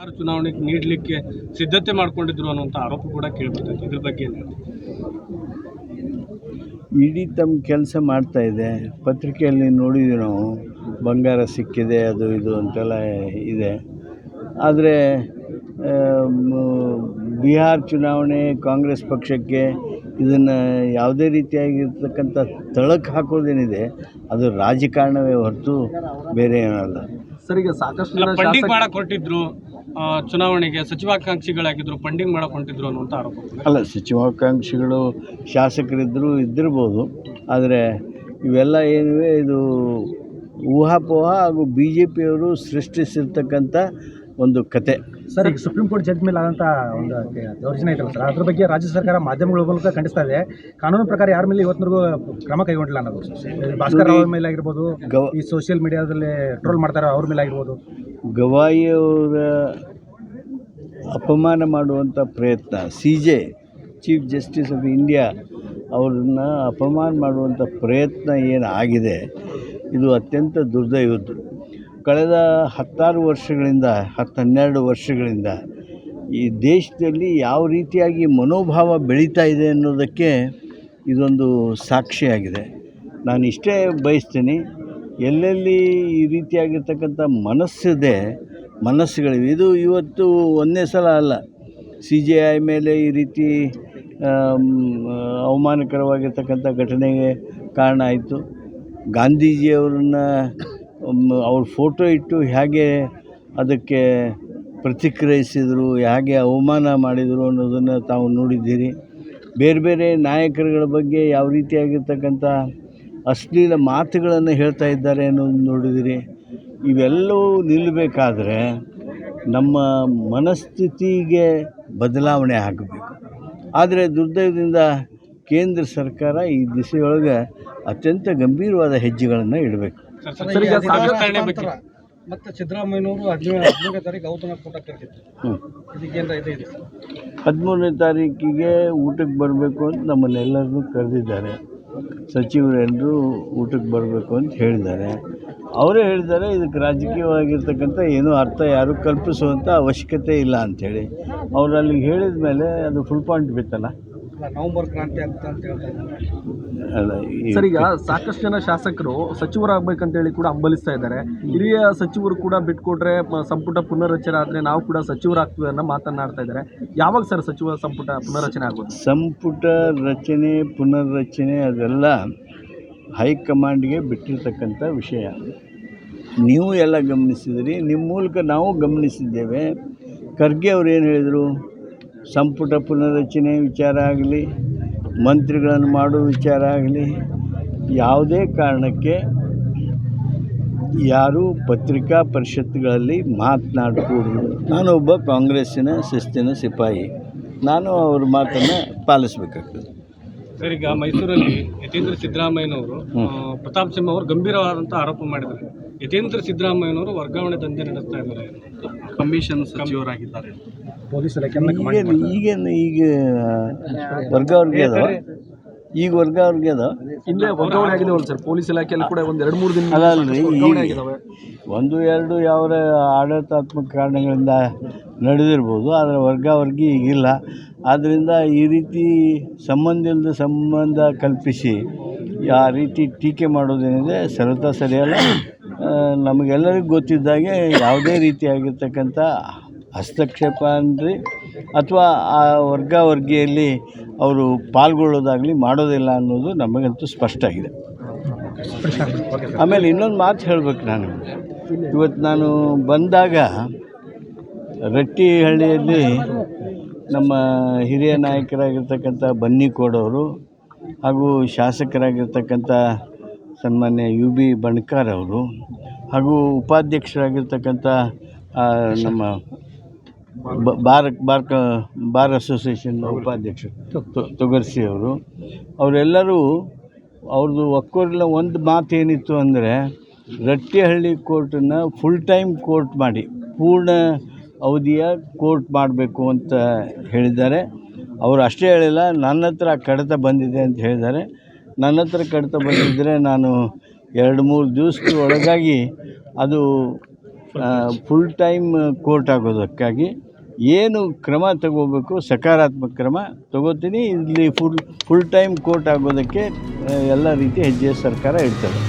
ಯಾರು ಚುನಾವಣೆಗೆ ನೀಡಲಿಕ್ಕೆ ಸಿದ್ಧತೆ ಮಾಡ್ಕೊಂಡಿದ್ರು ಅನ್ನುವಂಥ ಆರೋಪ ಕೂಡ ಕೇಳ್ಬರ್ತೈತೆ. ಇದ್ರ ಬಗ್ಗೆ ಇಡಿ ತಮ್ಮ ಕೆಲಸ ಮಾಡ್ತಾ ಇದೆ. ಪತ್ರಿಕೆಯಲ್ಲಿ ನೋಡಿದ್ವಿ ನಾವು. ಬಂಗಾರ ಸಿಕ್ಕಿದೆ ಅದು ಇದು ಅಂತೆಲ್ಲ ಇದೆ. ಆದರೆ ಬಿಹಾರ್ ಚುನಾವಣೆ ಕಾಂಗ್ರೆಸ್ ಪಕ್ಷಕ್ಕೆ ಇದನ್ನು ಯಾವುದೇ ರೀತಿಯಾಗಿರ್ತಕ್ಕಂಥ ತಳಕ್ಕೆ ಹಾಕೋದೇನಿದೆ ಅದು ರಾಜಕಾರಣವೇ ಹೊರತು ಬೇರೆ ಏನಲ್ಲ. ಸರಿ ಸಾಕಷ್ಟು ಹೊರಟಿದ್ರು ಚುನಾವಣೆಗೆ ಸಚಿವಾಕಾಂಕ್ಷಿಗಳಾಗಿದ್ದರು ಫಂಡಿಂಗ್ ಮಾಡಿಕೊಂಡಿದ್ರು ಹೊಂಟಿದ್ರು ಅನ್ನುವಂಥ ಆರೋಪ ಅಲ್ಲ ಸಚಿವಾಕಾಂಕ್ಷಿಗಳು ಶಾಸಕರಿದ್ದರೂ ಇದ್ದಿರ್ಬೋದು. ಆದರೆ ಇವೆಲ್ಲ ಏನಿವೆ ಇದು ಊಹಾಪೋಹ ಹಾಗೂ ಬಿ ಜೆ ಪಿಯವರು ಸೃಷ್ಟಿಸಿರ್ತಕ್ಕಂಥ ಒಂದು ಕತೆ. ಸರ್ ಈಗ ಸುಪ್ರೀಂ ಕೋರ್ಟ್ ಜಡ್ಜ್ ಮೇಲೆ ಆದಂಥ ಒಂದು ದೌರ್ಜನ್ಯ ಐತಲ್ಲ ಸರ್ ಅದ್ರ ಬಗ್ಗೆ ರಾಜ್ಯ ಸರ್ಕಾರ ಮಾಧ್ಯಮಗಳ ಮೂಲಕ ಖಂಡಿಸ್ತಾ ಇದೆ. ಕಾನೂನು ಪ್ರಕಾರ ಯಾರ ಮೇಲೆ ಇವತ್ತಿನವರೆಗೂ ಕ್ರಮ ಕೈಗೊಂಡಿಲ್ಲ ಅನ್ನೋದು. ಭಾಸ್ಕರ್ ಅವ್ರ ಮೇಲೆ ಆಗಿರ್ಬೋದು ಗವ ಈ ಸೋಷಿಯಲ್ ಮೀಡಿಯಾದಲ್ಲಿ ಟ್ರೋಲ್ ಮಾಡ್ತಾರೆ ಅವ್ರ ಮೇಲೆ ಆಗಿರ್ಬೋದು. ಗವಾಯಿಯವರ ಅಪಮಾನ ಮಾಡುವಂಥ ಪ್ರಯತ್ನ. C J, chief justice of India ಅವ್ರನ್ನ ಅಪಮಾನ ಮಾಡುವಂಥ ಪ್ರಯತ್ನ ಏನು ಆಗಿದೆ ಇದು ಅತ್ಯಂತ ದುರ್ದೈವದ್ದು. ಕಳೆದ ಹತ್ತಾರು ವರ್ಷಗಳಿಂದ ಹತ್ತು ಹನ್ನೆರಡು ವರ್ಷಗಳಿಂದ ಈ ದೇಶದಲ್ಲಿ ಯಾವ ರೀತಿಯಾಗಿ ಮನೋಭಾವ ಬೆಳೀತಾ ಇದೆ ಅನ್ನೋದಕ್ಕೆ ಇದೊಂದು ಸಾಕ್ಷಿಯಾಗಿದೆ. ನಾನು ಇಷ್ಟೇ ಬಯಸ್ತೀನಿ ಎಲ್ಲೆಲ್ಲಿ ಈ ರೀತಿಯಾಗಿರ್ತಕ್ಕಂಥ ಮನಸ್ಸಿದೆ ಮನಸ್ಸುಗಳಿವೆ. ಇದು ಇವತ್ತು ಒಂದೇ ಸಲ ಅಲ್ಲ. ಸಿ ಜೆ ಐ ಮೇಲೆ ಈ ರೀತಿ ಅವಮಾನಕರವಾಗಿರ್ತಕ್ಕಂಥ ಘಟನೆಗೆ ಕಾರಣ ಆಯಿತು. ಗಾಂಧೀಜಿಯವ್ರನ್ನ ಅವ್ರ ಫೋಟೋ ಇಟ್ಟು ಹೇಗೆ ಅದಕ್ಕೆ ಪ್ರತಿಕ್ರಿಯಿಸಿದರು, ಹೇಗೆ ಅವಮಾನ ಮಾಡಿದರು ಅನ್ನೋದನ್ನು ತಾವು ನೋಡಿದ್ದೀರಿ. ಬೇರೆ ಬೇರೆ ನಾಯಕರುಗಳ ಬಗ್ಗೆ ಯಾವ ರೀತಿಯಾಗಿರ್ತಕ್ಕಂಥ ಅಶ್ಲೀಲ ಮಾತುಗಳನ್ನು ಹೇಳ್ತಾ ಇದ್ದಾರೆ ಅನ್ನೋದು ನೋಡಿದಿರಿ ಇವೆಲ್ಲವೂ ನಿಲ್ಲಬೇಕಾದ್ರೆ ನಮ್ಮ ಮನಸ್ಥಿತಿಗೆ ಬದಲಾವಣೆ ಆಗಬೇಕು. ಆದರೆ ದುರ್ದೈವದಿಂದ ಕೇಂದ್ರ ಸರ್ಕಾರ ಈ ದಿಸೆಯೊಳಗೆ ಅತ್ಯಂತ ಗಂಭೀರವಾದ ಹೆಜ್ಜೆಗಳನ್ನು ಇಡಬೇಕು. ಮತ್ತೆ ಸಿದ್ದರಾಮಯ್ಯನವರು ಹದಿನೇಳು ಹದಿನೇಳನೇ ತಾರೀಕು ಔತಣ ಕೂಟ ಕರೆದಿತ್ತು ಹದಿಮೂರನೇ ತಾರೀಕಿಗೆ ಊಟಕ್ಕೆ ಬರಬೇಕು ಅಂತ ನಮ್ಮನ್ನೆಲ್ಲರನ್ನೂ ಕರೆದಿದ್ದಾರೆ. ಸಚಿವರೆಲ್ಲರೂ ಊಟಕ್ಕೆ ಬರಬೇಕು ಅಂತ ಹೇಳಿದ್ದಾರೆ. ಅವರೇ ಹೇಳಿದ್ದಾರೆ, ಇದಕ್ಕೆ ರಾಜಕೀಯವಾಗಿರ್ತಕ್ಕಂಥ ಏನೂ ಅರ್ಥ ಯಾರೂ ಕಲ್ಪಿಸುವಂಥ ಅವಶ್ಯಕತೆ ಇಲ್ಲ ಅಂಥೇಳಿ. ಅವರು ಅಲ್ಲಿಗೆ ಹೇಳಿದ ಮೇಲೆ ಅದು ಫುಲ್ ಪಾಯಿಂಟ್ ಬಿತ್ತಲ್ಲ. ನವೆಂಬರ್ ಕ್ರಾಂತಿ ಅಂತ ಹೇಳ್ತಾರೆ ಇದ್ದಾರೆ. ಅಲ್ಲ ಈ- ಸರ್ ಈಗ ಸಾಕಷ್ಟು ಜನ ಶಾಸಕರು ಸಚಿವರಾಗಬೇಕಂತ ಹೇಳಿ ಕೂಡ ಹಂಬಲಿಸ್ತಾ ಇದ್ದಾರೆ. ಹಿರಿಯ ಸಚಿವರು ಕೂಡ ಬಿಟ್ಕೊಟ್ರೆ ಸಂಪುಟ ಪುನರ್ರಚನೆ ಆದರೆ ನಾವು ಕೂಡ ಸಚಿವರಾಗ್ತೀವಿ ಅನ್ನೋ ಮಾತನಾಡ್ತಾ ಇದ್ದಾರೆ. ಯಾವಾಗ ಸರ್ ಸಚಿವ ಸಂಪುಟ ಪುನರ್ರಚನೆ ಆಗೋದು? ಸಂಪುಟ ರಚನೆ ಪುನರ್ರಚನೆ ಅದೆಲ್ಲ ಹೈಕಮಾಂಡ್ಗೆ ಬಿಟ್ಟಿರ್ತಕ್ಕಂಥ ವಿಷಯ. ನೀವು ಎಲ್ಲ ಗಮನಿಸಿದಿರಿ ನಿಮ್ಮ ಮೂಲಕ ನಾವು ಗಮನಿಸಿದ್ದೇವೆ. ಖರ್ಗೆ ಅವ್ರು ಏನು ಹೇಳಿದರು? ಸಂಪುಟ ಪುನರ್ರಚನೆ ವಿಚಾರ ಆಗಲಿ ಮಂತ್ರಿಗಳನ್ನು ಮಾಡೋ ವಿಚಾರ ಆಗಲಿ ಯಾವುದೇ ಕಾರಣಕ್ಕೆ ಯಾರೂ ಪತ್ರಿಕಾ ಪರಿಷತ್ಗಳಲ್ಲಿ ಮಾತನಾಡಕೂಡದು. ನಾನೊಬ್ಬ ಕಾಂಗ್ರೆಸ್ಸಿನ ಶಿಸ್ತಿನ ಸಿಪಾಯಿ. ನಾನು ಅವ್ರ ಮಾತನ್ನು ಪಾಲಿಸಬೇಕಾಗ್ತದೆ. ಸರ್ ಈಗ ಮೈಸೂರಲ್ಲಿ ಯತೀಂದ್ರ ಸಿದ್ದರಾಮಯ್ಯನವರು ಪ್ರತಾಪ್ ಸಿಂಹ ಅವರು ಗಂಭೀರವಾದಂಥ ಆರೋಪ ಮಾಡಿದ್ದಾರೆ. ಯತೀಂದ್ರ ಸಿದ್ದರಾಮಯ್ಯನವರು ವರ್ಗಾವಣೆ ದಂಧೆ ನಡೆಸ್ತಾ ಇದ್ದಾರೆ. ಕಮಿಷನ್ ಸಚಿವರಾಗಿದ್ದಾರೆ. ಪೊಲೀಸ್ ಈಗೇನು ಈಗೇನು ಈಗ ವರ್ಗಾವಣೆ ಅದ ಈಗ ವರ್ಗಾವಣೆ ಅದ ಇಲ್ಲೇ ವರ್ಗಾವಣೆ ಆಗಿದಾವಲ್ಲ ಸರ್. ಪೊಲೀಸ್ ಇಲಾಖೆಯಲ್ಲಿ ಕೂಡ ಒಂದು ಎರಡು ಮೂರು ದಿನ ಅಲ್ಲ ಅಲ್ರಿ ಈಗ ಒಂದು ಎರಡು ಯಾವ ಆಡಳಿತಾತ್ಮಕ ಕಾರಣಗಳಿಂದ ನಡೆದಿರ್ಬೋದು ಆದರೆ ವರ್ಗಾವರ್ಗಿ ಈಗಿಲ್ಲ ಆದ್ದರಿಂದ ಈ ರೀತಿ ಸಂಬಂಧ ಇಲ್ಲದ ಸಂಬಂಧ ಕಲ್ಪಿಸಿ ಆ ರೀತಿ ಟೀಕೆ ಮಾಡೋದೇನಿದೆ ಸರಿತಾ ಸರಿಯಲ್ಲ. ನಮಗೆಲ್ಲರಿಗೂ ಗೊತ್ತಿದ್ದಾಗೆ ಯಾವುದೇ ರೀತಿಯಾಗಿರ್ತಕ್ಕಂಥ ಹಸ್ತಕ್ಷೇಪ ಅಂದರೆ ಅಥವಾ ಆ ವರ್ಗಾವರ್ಗಿಯಲ್ಲಿ ಅವರು ಪಾಲ್ಗೊಳ್ಳೋದಾಗಲಿ ಮಾಡೋದಿಲ್ಲ ಅನ್ನೋದು ನಮಗಂತೂ ಸ್ಪಷ್ಟ ಆಗಿದೆ. ಆಮೇಲೆ ಇನ್ನೊಂದು ಮಾತು ಹೇಳಬೇಕು ನಾನು. ಇವತ್ತು ನಾನು ಬಂದಾಗ ರಟ್ಟಿಹಳ್ಳಿಯಲ್ಲಿ ನಮ್ಮ ಹಿರಿಯ ನಾಯಕರಾಗಿರ್ತಕ್ಕಂಥ ಬನ್ನಿಕೋಡವರು ಹಾಗೂ ಶಾಸಕರಾಗಿರ್ತಕ್ಕಂಥ ಸನ್ಮಾನ್ಯ ಯು ಬಿ ಬಣ್ಕಾರ್ ಅವರು ಹಾಗೂ ಉಪಾಧ್ಯಕ್ಷರಾಗಿರ್ತಕ್ಕಂಥ ನಮ್ಮ ಬಾರ್ ಬಾರ್ ಕ ಬಾರ್ ಅಸೋಸಿಯೇಷನ್ ಉಪಾಧ್ಯಕ್ಷರು ತೊ- ತೊಗರ್ಸಿ ಅವರು. ಅವರೆಲ್ಲರೂ ಅವ್ರದ್ದು ಒಕ್ಕೋರಿಲ್ಲ ಒಂದು ಮಾತು ಏನಿತ್ತು ಅಂದರೆ ರಟ್ಟಿಹಳ್ಳಿ ಕೋರ್ಟನ್ನು ಫುಲ್ ಟೈಮ್ ಕೋರ್ಟ್ ಮಾಡಿ ಪೂರ್ಣ ಅವಧಿಯ ಕೋರ್ಟ್ ಮಾಡಬೇಕು ಅಂತ ಹೇಳಿದ್ದಾರೆ. ಅವರು ಅಷ್ಟೇ ಹೇಳಿಲ್ಲ ನನ್ನ ಹತ್ರ ಕಡಿತ ಬಂದಿದೆ ಅಂತ ಹೇಳಿದ್ದಾರೆ. ನನ್ನ ಹತ್ರ ಕಡಿತ ಬಂದಿದ್ದರೆ ನಾನು ಎರಡು ಮೂರು ದಿವಸದ ಒಳಗಾಗಿ ಅದು ಫುಲ್ ಟೈಮ್ ಕೋರ್ಟ್ ಆಗೋದಕ್ಕಾಗಿ ಏನು ಕ್ರಮ ತಗೋಬೇಕು, ಸಕಾರಾತ್ಮಕ ಕ್ರಮ ತಗೋತೀನಿ. ಇಲ್ಲಿ ಫುಲ್ ಫುಲ್ ಟೈಮ್ ಕೋರ್ಟ್ ಆಗೋದಕ್ಕೆ ಎಲ್ಲ ರೀತಿ ಹೆಜ್ಜೆ ಸರ್ಕಾರ ಇಡ್ತದೆ.